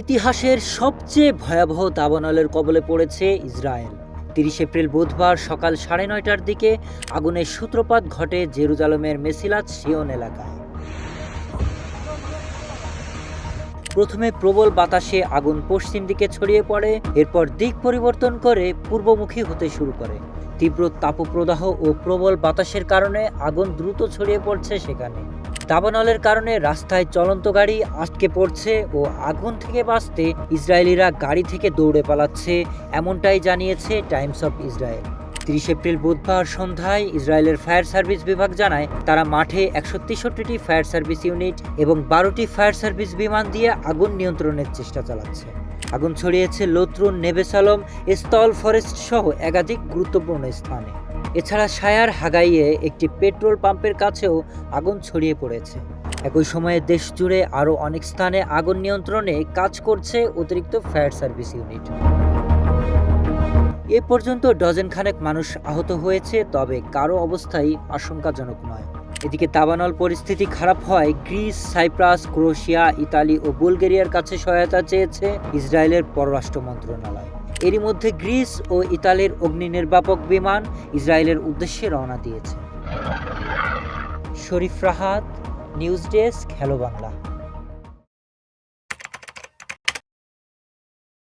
ইতিহাসের সবচেয়ে ভয়াবহ দাবানলের কবলে পড়েছে ইসরায়েল। তিরিশ এপ্রিল বুধবার সকাল সাড়ে নয়টার দিকে আগুনের সূত্রপাত ঘটে জেরুজালেমের মেসিলাত শিওন এলাকায়। প্রথমে প্রবল বাতাসে আগুন পশ্চিম দিকে ছড়িয়ে পড়ে, এরপর দিক পরিবর্তন করে পূর্বমুখী হতে শুরু করে। তীব্র তাপপ্রদাহ ও প্রবল বাতাসের কারণে আগুন দ্রুত ছড়িয়ে পড়ছে সেখানে। দাবানলের কারণে রাস্তায় চলন্ত গাড়ি আটকে পড়ছে ও আগুন থেকে বাঁচতে ইসরায়েলিরা গাড়ি থেকে দৌড়ে পালাচ্ছে, এমনটাই জানিয়েছে টাইমস অফ ইসরায়েল। তিরিশ এপ্রিল বুধবার সন্ধ্যায় ইসরায়েলের ফায়ার সার্ভিস বিভাগ জানায়, তারা মাঠে একশো তেষট্টিটি ফায়ার সার্ভিস ইউনিট এবং বারোটি ফায়ার সার্ভিস বিমান দিয়ে আগুন নিয়ন্ত্রণের চেষ্টা চালাচ্ছে। আগুন ছড়িয়েছে লত্রুন নেবেসালম স্থল ফরেস্ট সহ একাধিক গুরুত্বপূর্ণ স্থানে। এছাড়া সায়ার হাগাইয়ে একটি পেট্রোল পাম্পের কাছেও আগুন ছড়িয়ে পড়েছে। একই সময়ে দেশ জুড়ে আরও অনেক স্থানে আগুন নিয়ন্ত্রণে কাজ করছে অতিরিক্ত ফায়ার সার্ভিস ইউনিট। এ পর্যন্ত ডজন খানেক মানুষ আহত হয়েছে, তবে কারও অবস্থাই আশঙ্কাজনক নয়। এদিকে দাবানল পরিস্থিতি খারাপ হয় গ্রিস, সাইপ্রাস ক্রোয়েশিয়া ইতালি ও বুলগেরিয়ার কাছে সহায়তা চেয়েছে ইসরায়েলের পররাষ্ট্র মন্ত্রণালয়। এরই মধ্যে গ্রিস ও ইতালির অগ্নি নির্বাপক বিমান ইসরায়েলের উদ্দেশ্যে রওনা দিয়েছে। Sharif Rahat, news desk, hello Bangla.